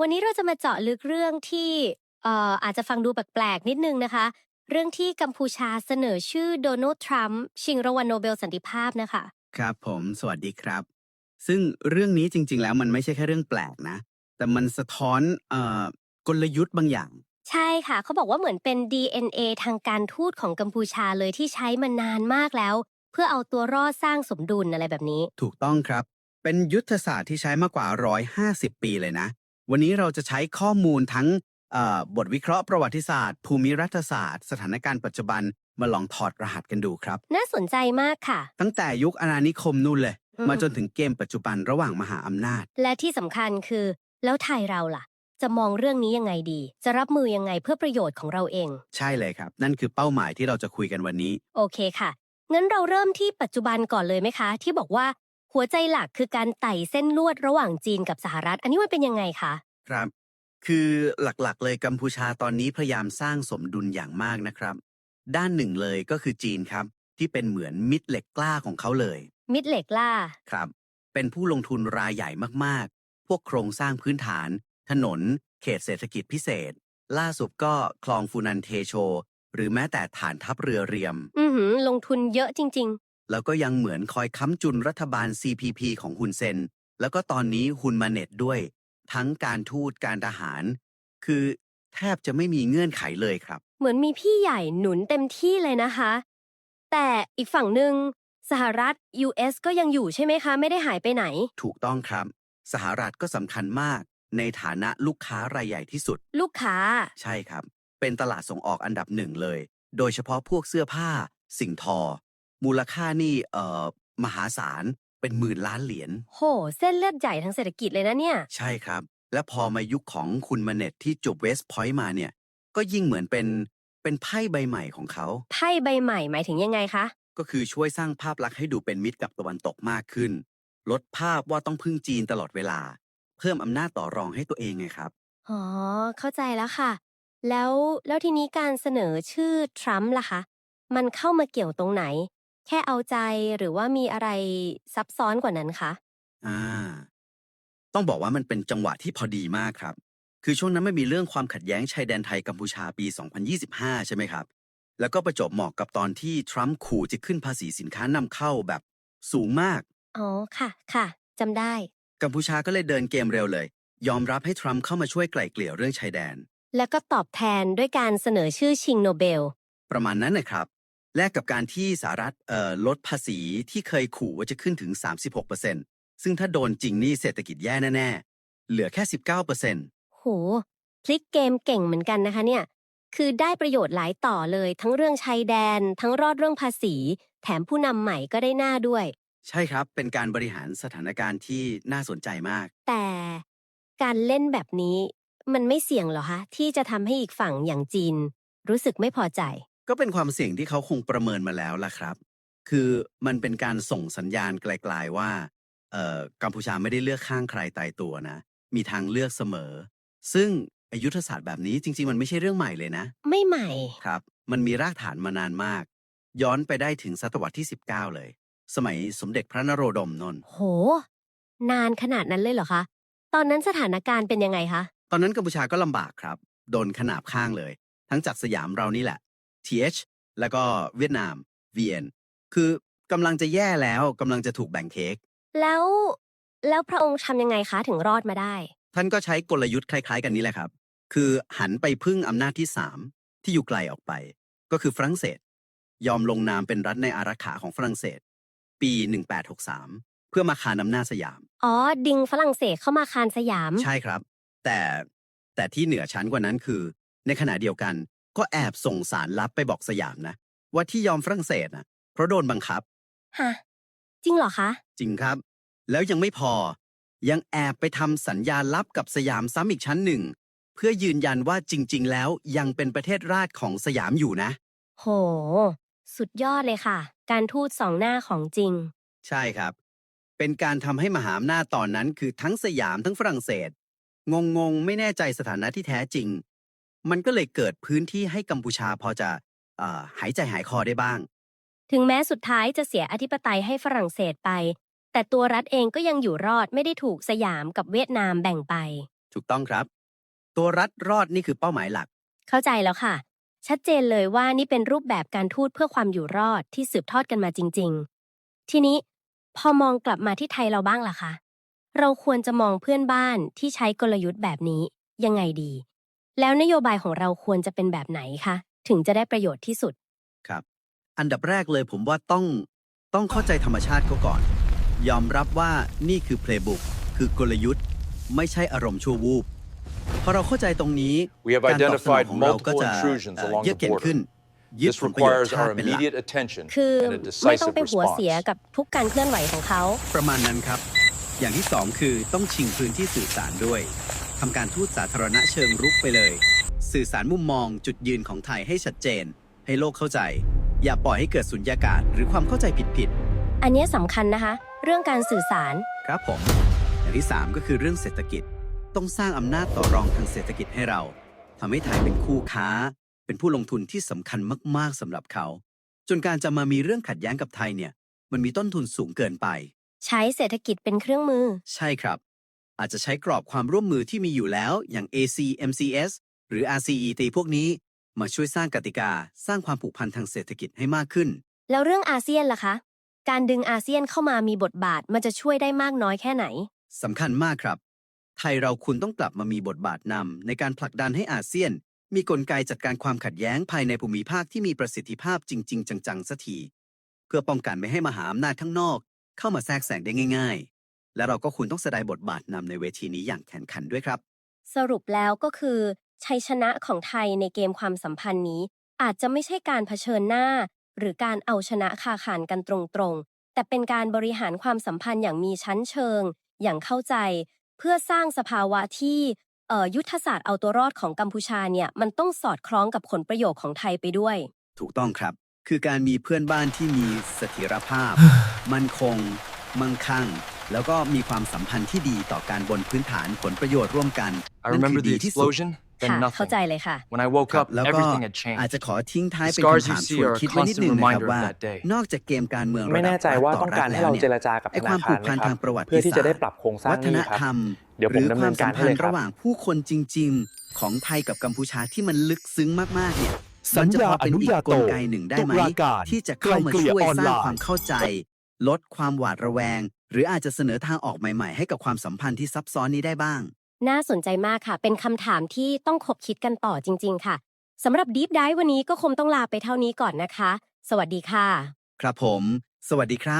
วันนี้เราจะมาเจาะลึกเรื่องที่เอ่ออาจจะฟังดูแปลกๆนิดนึงนะคะ เรื่องที่กัมพูชาเสนอชื่อโดนัลด์ทรัมป์ชิงรางวัลโนเบลสันติภาพนะคะครับผมสวัสดีครับ ซึ่งเรื่องนี้จริง ๆ แล้วมันไม่ใช่แค่เรื่องแปลกนะ แต่มันสะท้อนเอ่อกลยุทธ์บางอย่าง ใช่ค่ะเขาบอกว่าเหมือนเป็น DNA ทางการทูตของกัมพูชาเลยที่ใช้มานานมากแล้ว เพื่อเอาตัวรอดสร้างสมดุลอะไรแบบนี้ ถูกต้องครับ เป็นยุทธศาสตร์ที่ใช้มากกว่า 150 ปีเลยนะ วันนี้เราจะใช้ข้อมูลทั้งเอ่อบทวิเคราะห์ประวัติศาสตร์ ภูมิรัฐศาสตร์ สถานการณ์ปัจจุบันมาลองถอดรหัสกันดูครับ น่าสนใจมากค่ะ ตั้งแต่ยุคอาณานิคมนู่นเลยอืมมาจนถึงเกมปัจจุบันระหว่างมหาอำนาจ และที่สำคัญคือ แล้วไทยเราล่ะ จะมองเรื่องนี้ยังไงดี จะรับมือยังไงเพื่อประโยชน์ของเราเอง ใช่เลยครับ นั่นคือเป้าหมายที่เราจะคุยกันวันนี้ โอเคค่ะงั้นเราเริ่มที่ปัจจุบันก่อนเลยไหมคะ ที่บอกว่า หัวใจหลักคือการไต่เส้นลวดระหว่างจีนกับสหรัฐ อันนี้มันเป็นยังไงคะครับ คือหลักๆ เลยกัมพูชาตอนนี้พยายามสร้างสมดุลอย่างมากนะครับ ด้านหนึ่งเลยก็คือจีนครับ ที่เป็นเหมือนมิตรเหล็กกล้าของเขาเลย มิดเหล็กล่า ครับ เป็นผู้ลงทุนรายใหญ่มากๆ พวกโครงสร้างพื้นฐาน ถนน เขตเศรษฐกิจพิเศษ ล่าสุดก็คลองฟูนันเทโช หรือแม้แต่ฐานทัพเรือเรียม อือหือลงทุนเยอะจริง แล้วก็ยังเหมือนคอยค้ำจุนรัฐบาล CPP ของฮุนเซน แล้วก็ตอนนี้ฮุนมาเน็ตด้วย ทั้งการทูตการทหาร คือแทบจะไม่มีเงื่อนไขเลยครับๆเหมือนมีพี่ใหญ่หนุนเต็มที่เลยนะคะ แต่อีกฝั่งหนึ่งสหรัฐ US ก็ยังอยู่ใช่ไหมคะ ไม่ได้หายไปไหน ถูกต้องครับ สหรัฐก็สำคัญมาก ในฐานะลูกค้ารายใหญ่ที่สุด ลูกค้า ใช่ครับ เป็นตลาดส่งออกอันดับหนึ่งเลย โดยเฉพาะพวกเสื้อผ้า สิ่งทอ มูลค่านี่เอ่อมหาศาลเป็นหมื่นล้านเหรียญ โห เส้นเลือดใหญ่ทางเศรษฐกิจเลยนะเนี่ย ใช่ครับ และพอมายุคของคุณมาเน็ตที่จบเวสต์พอยต์มาเนี่ย ก็ยิ่งเหมือนเป็นเป็นไพ่ใบใหม่ของเขา ไพ่ใบใหม่หมายถึงยังไงคะ ก็คือช่วยสร้างภาพลักษณ์ให้ดูเป็นมิตรกับตะวันตกมากขึ้น ลดภาพว่าต้องพึ่งจีนตลอดเวลา เพิ่มอำนาจต่อรองให้ตัวเองไงครับ อ๋อ เข้าใจแล้วค่ะ แล้วแล้วทีนี้การเสนอชื่อทรัมป์ล่ะคะ มันเข้ามาเกี่ยวตรงไหน แค่เอาใจหรือว่ามีอะไรซับซ้อนกว่านั้นคะ อ่า ต้องบอกว่ามันเป็นจังหวะที่พอดีมากครับ คือช่วงนั้นไม่มีเรื่องความขัดแย้งชายแดนไทยกัมพูชาปี 2025 ใช่ไหมครับ แล้วก็ประจวบเหมาะกับตอนที่ทรัมป์ขู่จะขึ้นภาษีสินค้านำเข้าแบบสูงมาก อ๋อค่ะค่ะจำได้ กัมพูชาก็เลยเดินเกมเร็วเลย ยอมรับให้ทรัมป์เข้ามาช่วยไกล่เกลี่ยเรื่องชายแดน แล้วก็ตอบแทนด้วยการเสนอชื่อชิงโนเบล ประมาณนั้นนะครับ แลกกับการที่สหรัฐเอ่อลดภาษีที่เคยขู่ว่าจะขึ้นถึง 36%ซึ่งถ้าโดนจริงนี่เศรษฐกิจแย่แน่ๆ เหลือแค่ 19%โห พลิกเกมเก่งเหมือนกันนะคะเนี่ย คือได้ประโยชน์หลายต่อเลย ทั้งเรื่องชายแดน ทั้งรอดเรื่องภาษี แถมผู้นำใหม่ก็ได้หน้าด้วย ใช่ครับ เป็นการบริหารสถานการณ์ที่น่าสนใจมาก แต่การเล่นแบบนี้มันไม่เสี่ยงเหรอคะที่จะทำให้อีกฝั่งอย่างจีน รู้สึกไม่พอใจ ก็เป็นความเสี่ยงที่เขาคงประเมินมาแล้วล่ะครับ คือมันเป็นการส่งสัญญาณไกลๆว่าเอ่อกัมพูชาไม่ได้เลือกข้างใครตายตัวนะ มีทางเลือกเสมอ ซึ่งอายุทธศาสตร์แบบนี้จริง ๆ มันไม่ใช่เรื่องใหม่เลยนะ ไม่ใหม่ ครับ มันมีรากฐานมานานมาก ย้อนไปได้ถึงศตวรรษที่ 19 เลย สมัยสมเด็จพระนโรดมนนท์โห นานขนาดนั้นเลยเหรอคะ ตอนนั้นสถานการณ์เป็นยังไงคะ ตอนนั้นกัมพูชาก็ลำบากครับ โดนขนาบข้างเลย ทั้งจากสยามเรานี่แหละ TH แล้วก็เวียดนาม VN คือกำลังจะแย่แล้วกำลังจะถูกแบ่งเค้กแล้วแล้วพระองค์ทำยังไงคะถึงรอดมาได้ ท่านก็ใช้กลยุทธ์คล้าย ๆ กันนี้แหละครับ คือหันไปพึ่งอำนาจที่3ที่อยู่ไกลออกไป ก็คือฝรั่งเศส ยอมลงนามเป็นรัฐในอารักขาของฝรั่งเศส ปี 1863 เพื่อมาคานอำนาจสยาม อ๋อ ดิงฝรั่งเศสเข้ามาคานสยาม ใช่ครับ แต่แต่ที่เหนือชั้นกว่านั้นคือ ในขณะเดียวกัน ก็แอบส่งสารลับไปบอกสยามนะ ว่าที่ยอมฝรั่งเศสนะเพราะโดนบังคับ ฮะ จริงเหรอคะ จริงครับ แล้วยังไม่พอ ยังแอบไปทำสัญญาลับกับสยามซ้ำอีกชั้นหนึ่ง เพื่อยืนยันว่าจริง ๆ แล้วยังเป็นประเทศราชของสยามอยู่นะ โห สุดยอดเลยค่ะ การทูตสองหน้าของจริง ใช่ครับ เป็นการทำให้มหาอำนาจตอนนั้นคือทั้งสยามทั้งฝรั่งเศส งงๆไม่แน่ใจสถานะที่แท้จริง มันก็เลยเกิดพื้นที่ให้กัมพูชาพอจะเอ่อหายใจหายคอได้บ้าง ถึงแม้สุดท้ายจะเสียอธิปไตยให้ฝรั่งเศสไป แต่ตัวรัฐเองก็ยังอยู่รอดไม่ได้ถูกสยามกับเวียดนามแบ่งไป ถูกต้องครับ ตัวรัฐรอดนี่คือเป้าหมายหลัก เข้าใจแล้วค่ะ ชัดเจนเลยว่านี่เป็นรูปแบบการทูตเพื่อความอยู่รอดที่สืบทอดกันมาจริง ๆ ทีนี้พอมองกลับมาที่ไทยเราบ้างล่ะคะ เราควรจะมองเพื่อนบ้านที่ใช้กลยุทธ์แบบนี้ยังไงดี แล้วนโยบายของเราควรจะเป็นแบบไหนคะ ถึงจะได้ประโยชน์ที่สุด ครับ อันดับแรกเลยผมว่าต้องต้องเข้าใจธรรมชาติเขาก่อน ยอมรับว่านี่คือเพลย์บุ๊กคือกลยุทธ์ ไม่ใช่อารมณ์ชั่ววูบพอเราเข้าใจตรงนี้ We have การตอบสนอง identified ของเราก็ multiple จะ intrusions เอ่อ along เยือก the เย็น border. ขึ้นยึด This ผลประโยชน์ requires ชาติ our เป็นหลัก immediate attention คือ and a ไม่ต้อง decisive ไปหัวเสีย response. กับทุกการเคลื่อนไหวของเขา ประมาณนั้นครับ อย่างที่สองคือต้องชิงพื้นที่สื่อสารด้วย ทำการทูตสาธารณะเชิงรุกไปเลย สื่อสารมุมมองจุดยืนของไทยให้ชัดเจน ให้โลกเข้าใจ อย่าปล่อยให้เกิดสุญญากาศหรือความเข้าใจผิดอันเนี้ยสำคัญนะคะ เรื่องการสื่อสาร ๆ ครับผมอย่างที่ 3 ก็คือเรื่องเศรษฐกิจ ต้องสร้างอำนาจต่อรองทางเศรษฐกิจให้เราทำให้ไทยเป็นคู่ค้า เป็นผู้ลงทุนที่สำคัญมาก ๆสำหรับเขา จนการจะมามีเรื่องขัดแย้งกับไทยเนี่ย มันมีต้นทุนสูงเกินไป ใช้เศรษฐกิจเป็นเครื่องมือ ใช่ครับ อาจจะใช้กรอบความร่วมมือที่มีอยู่แล้วอย่าง ACMCS หรือ RCEP พวกนี้มาช่วยสร้างกติกาสร้างความผูกพันทางเศรษฐกิจให้มากขึ้น แล้วเรื่องอาเซียนล่ะคะ การดึงอาเซียนเข้ามามีบทบาทมันจะช่วยได้มากน้อยแค่ไหนสำคัญมากครับ ไทยเราคุณต้องกลับมามีบทบาทนำในการผลักดันให้อาเซียน มีกลไกจัดการความขัดแย้งภายในภูมิภาคที่มีประสิทธิภาพจริง ๆ จังๆสักทีเพื่อป้องกันไม่ให้มหาอำนาจข้างนอก เข้ามาแทรกแซงได้ง่ายๆ และเราก็คุณต้องแสดงบทบาทนำในเวทีนี้อย่างแข่งขันด้วยครับ สรุปแล้วก็คือ ชัยชนะของไทยในเกมความสัมพันธ์นี้ อาจจะไม่ใช่การเผชิญหน้า หรือการเอาชนะคาขานกันตรงๆ แต่เป็นการบริหารความสัมพันธ์อย่างมีชั้นเชิง อย่างเข้าใจ เพื่อสร้างสภาวะที่เอ่อยุทธศาสตร์เอาตัวรอดของกัมพูชาเนี่ยมันต้องสอดคล้องกับผลประโยชน์ของไทยไปด้วย ถูกต้องครับ คือการมีเพื่อนบ้านที่มีเสถียรภาพ มั่นคง มั่งคั่ง แล้วก็มีความสัมพันธ์ที่ดีต่อการบนพื้นฐานผลประโยชน์ร่วมกัน I นั่นคื remember อ the ดีที่สุด explosion, ค่ะ then เข้า nothing. ใจเลยค่ะ When I woke ครับ up, แล้วก็ everything had อาจ changed. จะขอทิ้งท้าย The เป็น scars คำถาม you see ชวน are a คิดไว้นิด constant นึงนะครับ reminder of ว่า that day. นอกจากเกมการเมืองไม่ระดัแน่บใจรัฐว่าต่อต้องรัการฐให้แล้วเราเนี่เจยรจากับไอ้ธควานามคาผูรกไหมพันครัทางบประวัติเพื่อที่ศาสจะตได้ร์ปรับโครงสร้างวัฒนนี้ครับธรรมเดี๋ยวผมหรือดำคเนิวามนการสัมให้พันเลยธ์ครับ ระหว่างผู้คนจริง ๆ ของไทยกับกัมพูชาที่มันลึกซึ้งมากๆเนี่ยสัมัญนจะญาพออเป็นนุอีกญากโตลไกหนึ่งได้ไหมตุลาการที่จะเข้ามาไกลเกลี่ยช่วยออนสร้างไลน์ความเข้าใจ ลดความหวาดระแวง หรืออาจจะเสนอทางออกใหม่ๆ ให้กับความสัมพันธ์ที่ซับซ้อนนี้ได้บ้าง น่าสนใจมากค่ะ เป็นคำถามที่ต้องคบคิดกันต่อจริง ๆ ค่ะสำหรับ Deep Dive วันนี้ก็คงต้องลาไปเท่านี้ก่อนนะคะ สวัสดีค่ะ ครับผม สวัสดีครับ